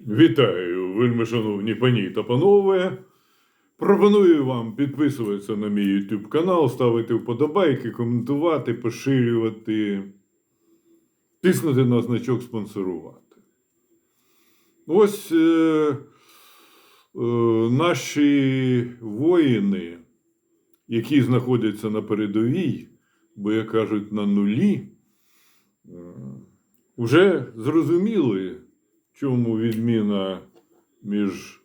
Вітаю, вельми шановні пані та панове. Пропоную вам підписуватися на мій YouTube канал, ставити вподобайки, коментувати, поширювати, тиснути на значок спонсорувати. Ось е, е, наші воїни, які знаходяться на передовій, бо як кажуть, на нулі, е, вже зрозуміли, чому відміна між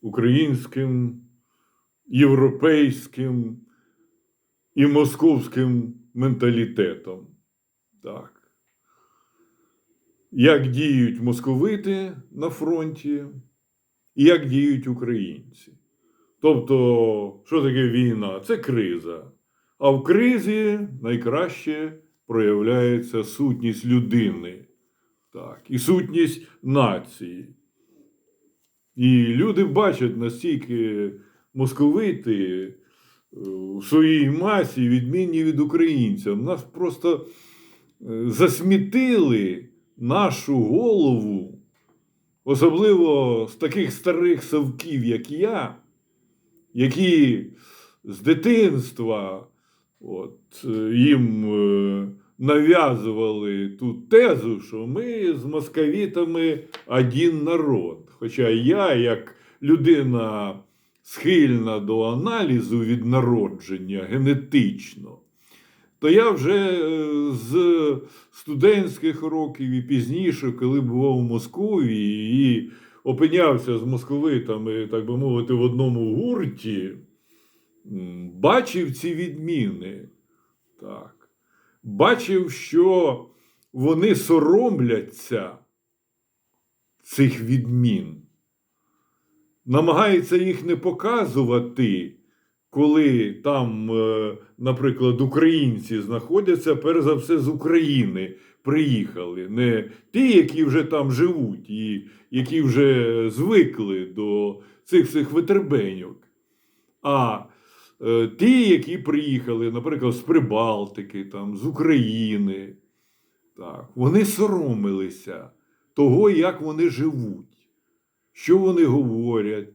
українським, європейським і московським менталітетом. Так. Як діють московити на фронті, і як діють українці. Тобто, що таке війна? Це криза. А в кризі найкраще проявляється сутність людини так, і сутність нації. І люди бачать настільки московити е, в своїй масі відмінні від українців. Нас просто е, засмітили нашу голову, особливо з таких старих совків, як я, які з дитинства от, е, їм нав'язували ту тезу, що ми з московітами один народ. Хоча я, як людина схильна до аналізу від народження генетично, то я вже е, з студентських років і пізніше, коли бував у Москві і опинявся з московитами, так би мовити, в одному гурті, бачив ці відміни. Так. Бачив, що вони соромляться цих відмін, намагаються їх не показувати, коли там, е, наприклад, українці знаходяться, перш за все, з України приїхали. Не ті, які вже там живуть, і які вже звикли до цих всіх витребеньок, а ті, які приїхали, наприклад, з Прибалтики, там, з України. Так, вони соромилися того, як вони живуть, що вони говорять,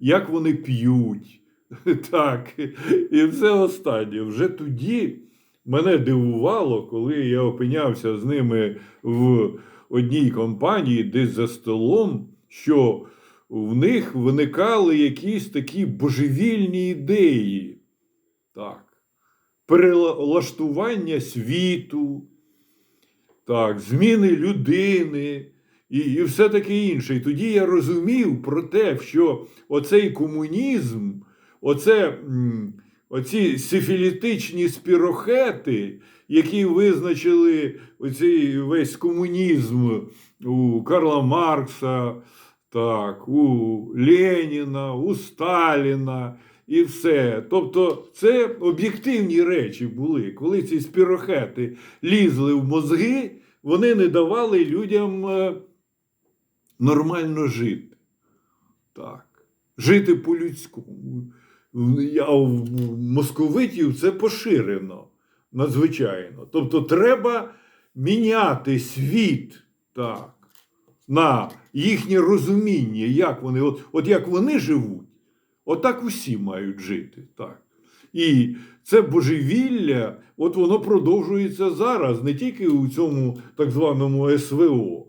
як вони п'ють. Так, і все останнє. Вже тоді мене дивувало, коли я опинявся з ними в одній компанії, десь за столом, що в них виникали якісь такі божевільні ідеї. Так. Перелаштування світу, так, зміни людини і, і все таке інше. І тоді я розумів про те, що оцей комунізм, оце, оці сифілітичні спірохети, які визначили оцей весь комунізм у Карла Маркса, так, у Леніна, у Сталіна і все. Тобто, це об'єктивні речі були. Коли ці спірохети лізли в мозги, вони не давали людям е, нормально жити. Так. Жити по-людському. А в московитів це поширено надзвичайно. Тобто, треба міняти світ. Так на їхнє розуміння, як вони, от, от як вони живуть, отак усі мають жити. Так. І це божевілля, от воно продовжується зараз, не тільки у цьому так званому СВО.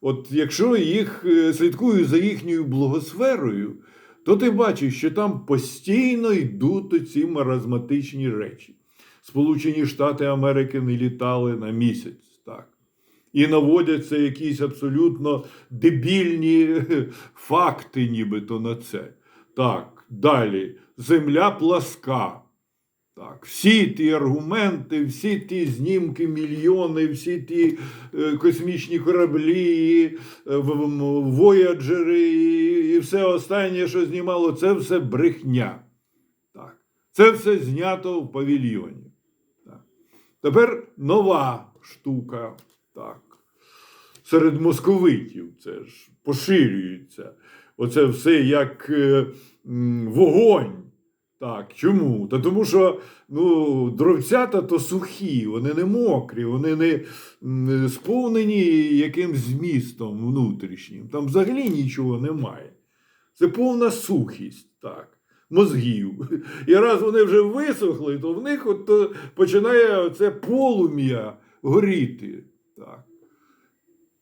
От якщо їх е, слідкую за їхньою благосферою, то ти бачиш, що там постійно йдуть ці маразматичні речі. Сполучені Штати Америки не літали на місяць. Так і наводяться якісь абсолютно дебільні факти, нібито на це. Так, далі. Земля пласка. Так, всі ті аргументи, всі ті знімки, мільйони, всі ті е, космічні кораблі, е, вояджери і, і все останнє, що знімало, це все брехня. Так. Це все знято в павільйоні. Так. Тепер нова штука. Так. Серед московитів це ж поширюється. Оце все як е, вогонь. Так, чому? Та тому що ну, дровцята то сухі, вони не мокрі, вони не сповнені якимсь змістом внутрішнім. Там взагалі нічого немає. Це повна сухість, так, мозгів. І раз вони вже висохли, то в них от починає це полум'я горіти. Так.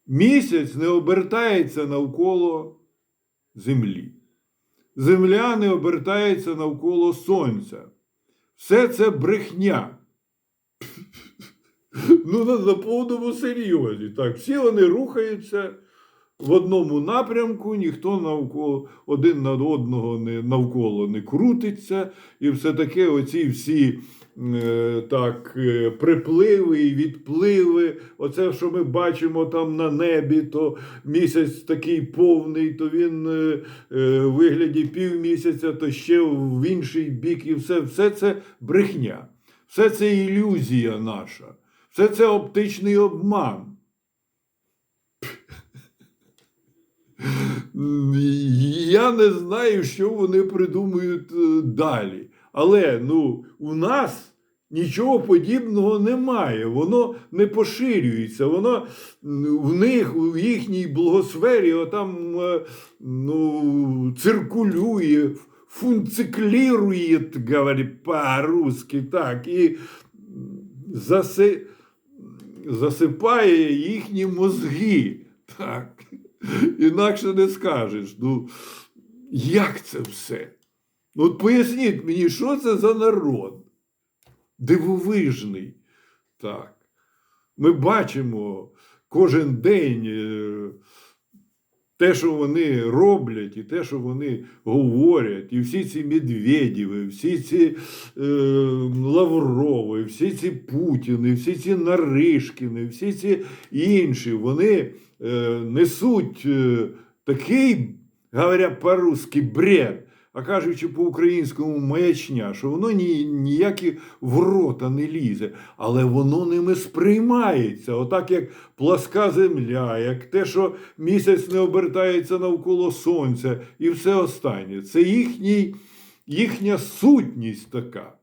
Місяць не обертається навколо землі. Земля не обертається навколо сонця. Все це брехня. Ну, на, повному серйозі. Так, всі вони рухаються в одному напрямку, ніхто навколо один над одного не, навколо не крутиться. І все таке оці всі е, так, е, припливи і відпливи. Оце, що ми бачимо там на небі, то місяць такий повний, то він е, е, вигляді півмісяця, то ще в інший бік, і все, все це брехня. Все це ілюзія наша. Все це оптичний обман. Я не знаю, що вони придумають е, далі. Але ну, у нас нічого подібного немає. Воно не поширюється. Воно в них, у їхній благосфері, отам е, ну, циркулює, функциклірує, говорить по-русски, так, і заси, засипає їхні мозги. Так. Інакше не скажеш. Ну, як це все? Ну, от поясніть мені, що це за народ? Дивовижний. Так. Ми бачимо кожен день е, те, що вони роблять, і те, що вони говорять, і всі ці Медведєви, всі ці е, Лаврови, всі ці Путіни, всі ці Наришкіни, всі ці інші, вони е, несуть е, такий, говоря по-русски, бред, а кажучи по-українському маячня, що воно ні, ніякі в рота не лізе, але воно ними сприймається, отак як пласка земля, як те, що місяць не обертається навколо сонця, і все останнє. Це їхній, їхня сутність така.